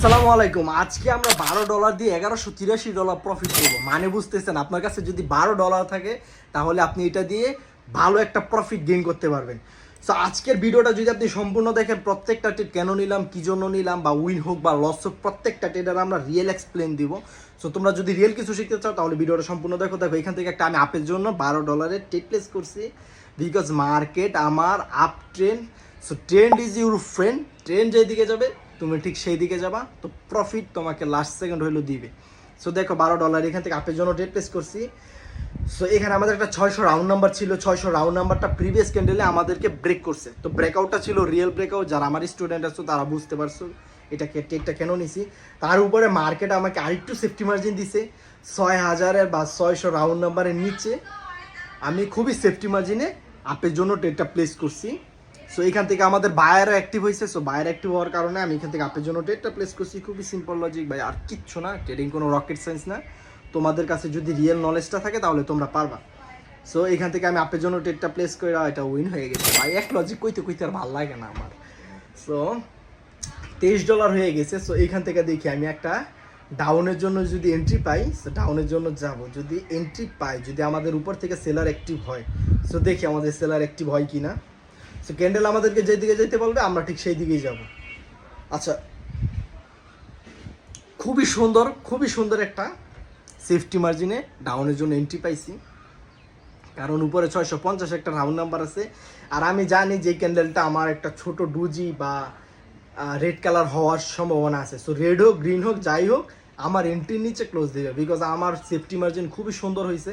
আসসালামু আলাইকুম। আজকে আমরা বারো ডলার দিয়ে এগারোশো তিরাশি ডলার প্রফিট করব। মানে বুঝতেছেন, আপনার কাছে যদি বারো ডলার থাকে, তাহলে আপনি এটা দিয়ে ভালো একটা প্রফিট গেইন করতে পারবেন। সো আজকের ভিডিওটা যদি আপনি সম্পূর্ণ দেখেন, প্রত্যেকটা ট্রেড কেন নিলাম, কী জন্য নিলাম, বা উইন হোক বা লস হোক, প্রত্যেকটা ট্রেডার আমরা রিয়েল এক্সপ্লেন দিব। সো তোমরা যদি রিয়েল কিছু শিখতে চাও, তাহলে ভিডিওটা সম্পূর্ণ দেখো। দেখো, এখান থেকে একটা আমি আপের জন্য বারো ডলারের ট্রেড প্লেস করছি। বিকজ মার্কেট আমার up trend so trend is your friend trend যেদিকে যাবে, তুমি ঠিক সেই দিকে যাবা। তো প্রফিট তোমাকে লাস্ট সেকেন্ড হইল দিবে। সো দেখো, বারো ডলার এখান থেকে আপের জন্য ট্রেড প্লেস করছি। সো এখানে আমাদের একটা ছয়শো রাউন্ড নাম্বার ছিল। ছয়শো রাউন্ড নাম্বারটা প্রিভিয়াস ক্যান্ডেলে আমাদেরকে ব্রেক করছে। তো ব্রেকআউটটা ছিল রিয়েল ব্রেকআউট যারা আমার স্টুডেন্ট আছো, তারা বুঝতে পারছ এটাকে টেকটা কেন নিছি। তার উপরে মার্কেট আমাকে আরেকটু সেফটি মার্জিন দিছে। ছয় হাজারের বা ছয়শো রাউন্ড নাম্বারের নিচে আমি খুবই সেফটি মার্জিনে আপের জন্য ট্রেডটা প্লেস করছি। সো এখান থেকে আমাদের বায়ারও অ্যাক্টিভ হয়েছে সো বায়ার অ্যাক্টিভ হওয়ার কারণে আমি এখান থেকে আপের জন্য ট্রেডটা প্লেস করছি। খুবই সিম্পল লজিক ভাই, আর কিচ্ছু না। ট্রেডিং কোনো রকেট সায়েন্স না। তোমাদের কাছে যদি রিয়েল নলেজটা থাকে, তাহলে তোমরা পারবা। সো এখান থেকে আমি আপের জন্য ট্রেডটা প্লেস করে এটা উইন হয়ে গেছে। ভাই, এক লজিক কইতে কইতে আর ভালো লাগে না আমার। সো তেইশ ডলার হয়ে গেছে। সো এখান থেকে দেখি আমি একটা ডাউনের জন্য যদি এন্ট্রি পাই সো ডাউনের জন্য যাব। যদি এন্ট্রি পাই, যদি আমাদের উপর থেকে সেলার অ্যাক্টিভ হয় সো দেখি আমাদের সেলার অ্যাক্টিভ হয় কি না সো ক্যান্ডেল আমাদেরকে যেদিকে যেতে বলবে, আমরা ঠিক সেই দিকেই যাব। আচ্ছা খুবই সুন্দর খুবই সুন্দর একটা সেফটি মার্জিনে ডাউনের জন্য এন্ট্রি পাইছি। কারণ উপরে ছয়শো পঞ্চাশ একটা রাউন্ড নাম্বার আছে। আর আমি জানি যে ক্যান্ডেলটা আমার একটা ছোট ডুজি বা রেড কালার হওয়ার সম্ভাবনা আছে। সো রেড হোক গ্রিন হোক, যাই হোক, আমার এন্ট্রির নিচে ক্লোজ দেবে বিকজ আমার সেফটি মার্জিন খুবই সুন্দর হয়েছে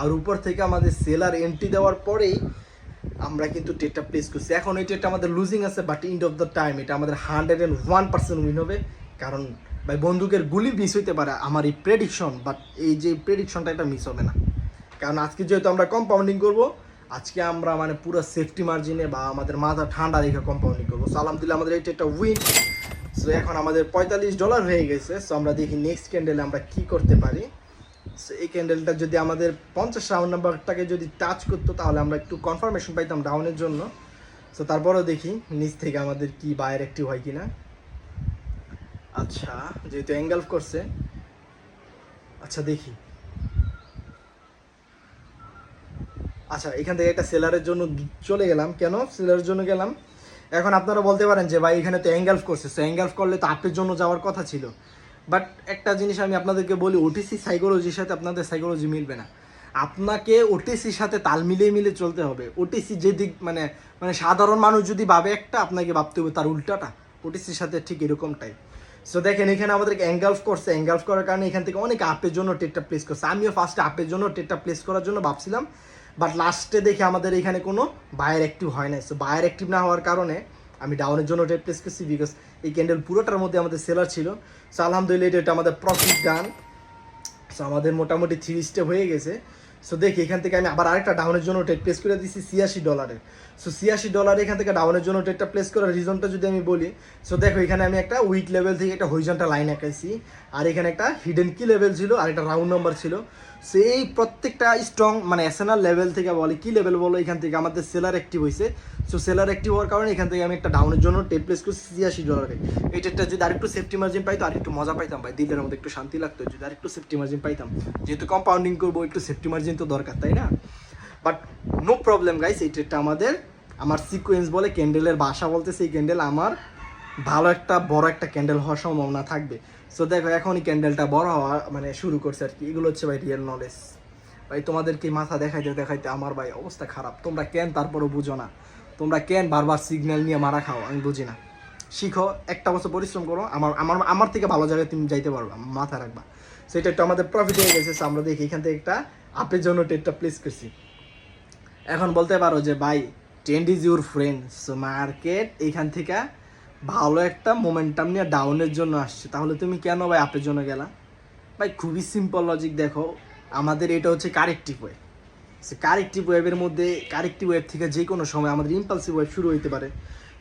আর উপর থেকে আমাদের সেলার এন্ট্রি দেওয়ার পরেই আমরা কিন্তু টেটটা প্লেস করছি। এখন এই টেটটা আমাদের লুজিং আছে but end of the time এটা আমাদের hundred and one percent win হবে। কারণ, ভাই, বন্দুকের গুলি মিস হইতে পারে আমার এই প্রেডিকশন বাট এই যে প্রেডিকশনটা এটা মিস হবে না। কারণ আজকে যেহেতু আমরা কম্পাউন্ডিং করব, আজকে আমরা মানে পুরো সেফটি মার্জিনে বা আমাদের মাথা ঠান্ডা রেখে কম্পাউন্ডিং করব। সো আলহামদুলিল্লাহ আমাদের এটা একটা উইন সো এখন আমাদের পঁয়তাল্লিশ ডলার হয়ে গেছে। সো আমরা দেখি নেক্সট ক্যান্ডেলে আমরা কি করতে পারি। এই ক্যান্ডেলটা যদি আমাদের পঞ্চাশ রাউন্ড নাম্বারটাকে যদি টাচ করতো, তাহলে আমরা একটু কনফার্মেশন পাইতাম ডাউনের জন্য। সো তারপরেও দেখি নিচ থেকে আমাদের কি বায়ার অ্যাক্টিভ হয় কিনা। আচ্ছা যেহেতু এঙ্গালফ করছে আচ্ছা দেখি। আচ্ছা এখান থেকে একটা সেলারের জন্য চলে গেলাম। কেন? সেলারের জন্য গেলাম। এখন আপনারা বলতে পারেন যে, ভাই, এখানে তো অ্যাঙ্গালফ করছে। সো অ্যাঙ্গালফ করলে তো আপের জন্য যাওয়ার কথা ছিল। বাট একটা জিনিস আমি আপনাদেরকে বলি ওটিসি সাইকোলজির সাথে আপনাদের সাইকোলজি মিলবে না। আপনাকে ওটিসির সাথে তাল মিলিয়ে মিলে চলতে হবে। ওটিসি যে দিক মানে মানে সাধারণ মানুষ যদি ভাবে একটা, আপনাকে ভাবতে হবে তার উল্টাটা। ওটিসির সাথে ঠিক এরকমটাই। সো দেখেন, এখানে আমাদেরকে অ্যাঙ্গালফ করছে। অ্যাঙ্গালফ করার কারণে এখান থেকে অনেক আপের জন্য টেটটা প্লেস করছে। আমিও ফার্স্টে আপের জন্য টেটটা প্লেস করার জন্য ভাবছিলাম। বাট লাস্টে দেখে আমাদের এখানে কোনো বায়ার অ্যাক্টিভ হয় না সো বায়ার অ্যাক্টিভ না হওয়ার কারণে আমি ডাউনের জন্য টেট প্লেস করছি বিকজ এই ক্যান্ডেল পুরোটার মধ্যে আমাদের সেলার ছিল। সো আলহামদুলিল্লাহ, এটা আমাদের প্রফিট ডান সো আমাদের মোটামুটি থ্রি স্টেপ হয়ে গেছে। সো দেখি, এখান থেকে আমি আবার আরেকটা ডাউনের জন্য টেট প্লেস করে দিচ্ছি ছিয়াশি ডলারের সো ছিয়াশি ডলারে এখান থেকে ডাউনের জন্য টেটটা প্লেস করার রিজনটা যদি আমি বলি সো দেখো, এখানে আমি একটা উইক লেভেল থেকে একটা হইজনটা লাইন আঁকাইছি। আর এখানে একটা হিডেন কি লেভেল ছিল, আর একটা রাউন্ড নাম্বার ছিল। সো এই প্রত্যেকটা স্ট্রং মানে এসএনআর লেভেল থেকে বলে, কি লেভেল বলো, এখান থেকে আমাদের সেলার অ্যাক্টিভ হয়েছে সো সেলার অ্যাক্টিভ হওয়ার কারণে এখান থেকে আমি একটা ডাউনের জন্য টেট প্লেস করছি, ছিয়াশি ডলারে এই টেটটা যদি আরেকটু সেফটি মার্জিন পাইতো আরেকটু মজা পাইতাম ভাই দিলের মধ্যে একটু শান্তি লাগতো, যদি আরেকটু সেফটি মার্জিন পাইতাম। যেহেতু কম্পাউন্ডিং করব, একটু সেফটি মার্জিন তো দরকার, তাই না? বাট নো প্রবলেম গাইস এই ট্রেডটা আমাদের, আমার সিকোয়েন্স বলে ক্যান্ডেলের বাসা বলতে সেই ক্যান্ডেল আমার ভালো একটা, বড় একটা ক্যান্ডেল হওয়ার সম্ভাবনা থাকবে। সো দেখো, এখনই ক্যান্ডেলটা বড় হওয়া মানে শুরু করছে আর কি। এগুলো হচ্ছে ভাই রিয়েল নলেজ ভাই তোমাদেরকে মাথা দেখাইতে দেখাইতে আমার ভাই অবস্থা খারাপ। তোমরা কেন তারপরও বুঝো না? তোমরা কেন বারবার সিগন্যাল নিয়ে মারা খাও? আমি বুঝি না। শিখো, একটা বছর পরিশ্রম করো। আমার আমার আমার থেকে ভালো জায়গায় তুমি যাইতে পারবা, মাথা রাখবা। সেটা একটু আমাদের প্রফিট হয়ে গেছে আমরা দেখি এখান থেকে একটা আপের জন্য টেটটা প্লেস করছি। এখন বলতে পারো যে, ভাই trend is your friend so market এইখান থেকে ভালো একটা মোমেন্টাম নিয়ে ডাউনের জন্য আসছে। তাহলে তুমি কেন ভাই আপের জন্য গেলা? ভাই খুবই সিম্পল লজিক দেখো, আমাদের এটা হচ্ছে কারেক্টিভ ওয়ে সে কারেক্টিভ ওয়েবের মধ্যে কারেক্টিভ ওয়েব থেকে যে কোনো সময় আমাদের ইম্পালসিভ ওয়েব শুরু হইতে পারে।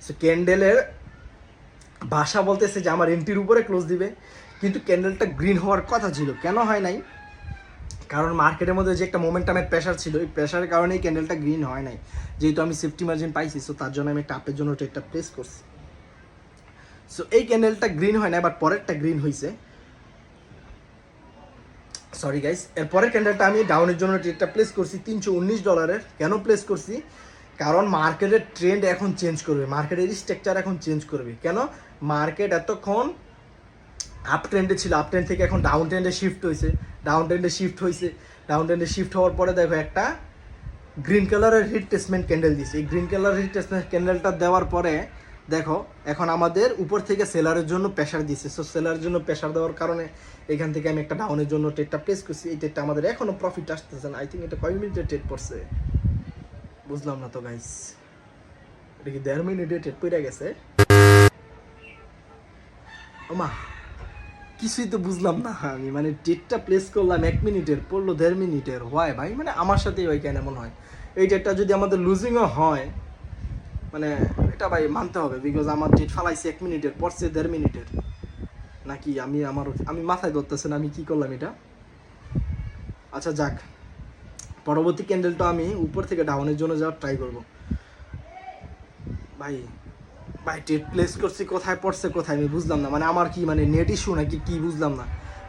সো ক্যান্ডেলের ভাষা বলতেছে যে আমার এন্ট্রির উপরে ক্লোজ দিবে। কিন্তু ক্যান্ডেলটা গ্রিন হওয়ার কথা ছিল, কেন হয় নাই? কারণ মার্কেটের মধ্যে যে একটা মোমেন্টামের প্রেশার ছিল, এই প্রেশারের কারণেই ক্যান্ডেলটা গ্রিন হয় নাই। যেহেতু আমি সেফটি মার্জিন পাইছি সো তার জন্য আমি একটা আপের জন্য একটা প্লেস করছি। সো এই ক্যান্ডেলটা গ্রিন হয় না বাট পরেরটা গ্রিন হয়েছে সরি গাইস এর পরের ক্যান্ডেলটা আমি ডাউনের জন্য ট্রেডটা প্লেস করছি, তিনশো উনিশ ডলারের কেন প্লেস করছি? কারণ মার্কেটের ট্রেন্ড এখন চেঞ্জ করবে। মার্কেটের স্ট্রাকচার এখন চেঞ্জ করবে। কেন? মার্কেট এতক্ষণ আপ ট্রেন্ডে ছিল। আপ ট্রেন্ড থেকে এখন ডাউন ট্রেন্ডে শিফট হয়েছে ডাউন ট্রেন্ডে শিফট হয়েছে ডাউন ট্রেন্ডে শিফট হওয়ার পরে দেখো একটা গ্রিন কালারের রিট্রেসমেন্ট ক্যান্ডেল দিছে। এই গ্রিন কালার রিট্রেসমেন্ট ক্যান্ডেলটা দেওয়ার পরে দেখো, এখন আমাদের উপর থেকে সেলারের জন্য প্রেশার দিছে। সো সেলারের জন্য প্রেশার দেওয়ার কারণে এখান থেকে আমি একটা ডাউনের জন্য ট্রেডটা প্লেস করছি। এই ট্রেডটা আমাদের এখনও প্রফিট আসতেছে না। আই থিঙ্ক এটা কয় মিনিটের ট্রেড পড়ছে? বুঝলাম না তো গাইস এটা কি দেড় মিনিটে ট্রেড পড়ে গেছে? ওমা, কিছুই তো বুঝলাম না আমি। মানে ডেটটা প্লেস করলাম এক মিনিটের, পড়ল দেড় মিনিটের। হয় ভাই? মানে আমার সাথেই হয় কেন এমন হয়? এই ডেটটা যদি আমাদের লুজিংও হয় মানে এটা ভাই মানতে হবে বিকজ আমার ডেট ফালাইছে এক মিনিটের, পড়ছে দেড় মিনিটের। নাকি আমি আমার, আমি মাথায় ধরতেছে না আমি কি করলাম এটা? আচ্ছা যাক। পরবর্তী ক্যান্ডেলটা আমি উপর থেকে ডাউনের জন্য যাওয়ার ট্রাই করব। ভাই ভাই টেট প্লেস করছি, কোথায় পড়ছে, কোথায় আমি বুঝলাম না। মানে আমার কি মানে নেট ইস্যু নাকি কি বুঝলাম না।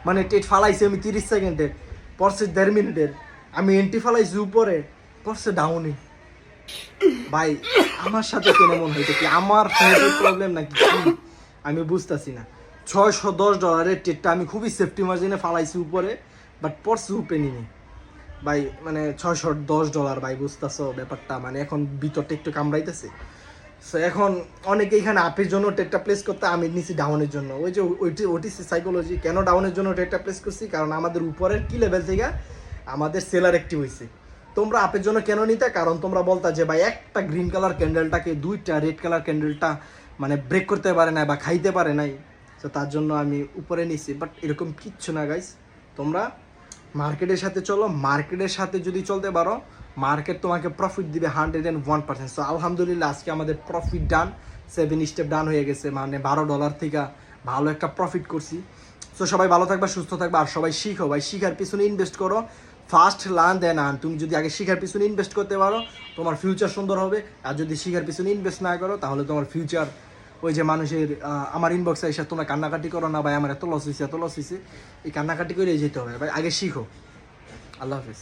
মানে টেট ফালাইছি আমি তিরিশ সেকেন্ডের পড়ছে দেড় মিনিটের। আমি এন্ট্রি ফালাইছি উপরে, পড়ছে ডাউনে ভাই, আমার সাথে কেন মন হইতো কি? আমার প্রবলেম নাকি? আমি বুঝতেছি না। ছয়শো দশ ডলারের টেটটা আমি খুবই সেফটি মার্জিনে ফালাইছি উপরে বাট পড়ছে নিয়ে ভাই মানে ছয়শো দশ ডলার ভাই, বুঝতেছো ব্যাপারটা? মানে এখন ভিতরটা একটু কামড়াইতেছে। সো এখন অনেকে এখানে আপের জন্য টেটটা প্লেস করতে, আমি নিছি ডাউনের জন্য। ওই যে ওইটি ওটিসি সাইকোলজি কেন ডাউনের জন্য টেটটা প্লেস করছি? কারণ আমাদের উপরের কি লেভেল থেকে আমাদের সেলার একটি হয়েছে তোমরা আপের জন্য কেন নিতে? কারণ তোমরা বলতা যে, ভাই, একটা গ্রিন কালার ক্যান্ডেলটাকে, দুইটা রেড কালার ক্যান্ডেলটা মানে ব্রেক করতে পারে না বা খাইতে পারে নাই। তো তার জন্য আমি উপরে নিছি। বাট এরকম কিচ্ছু না গাইস তোমরা মার্কেটের সাথে চলো। মার্কেটের সাথে যদি চলতে পারো, মার্কেট তোমাকে প্রফিট দিবে hundred and one percent so আলহামদুলিল্লাহ, আজকে আমাদের profit done seven step done হয়ে গেছে। মানে বারো ডলার থেকে ভালো একটা প্রফিট করছি। সো সবাই ভালো থাকবা, সুস্থ থাকবা। আর সবাই শিখো, ভাই। শিখার পিছনে ইনভেস্ট করো। ফার্স্ট লার্ন দেন আন তুমি যদি আগে শিখার পিছনে ইনভেস্ট করতে পারো, তোমার ফিউচার সুন্দর হবে। আর যদি শিখার পিছনে ইনভেস্ট না করো, তাহলে তোমার ফিউচার ওই যে মানুষের আমার ইনবক্সে এসে তোমরা কান্নাকাটি করো না ভাই, আমার এত লস হয়েছে এত লস হয়েছে এই কান্নাকাটি করে যেতে হবে, ভাই, আগে শিখো। আল্লাহ হাফিজ।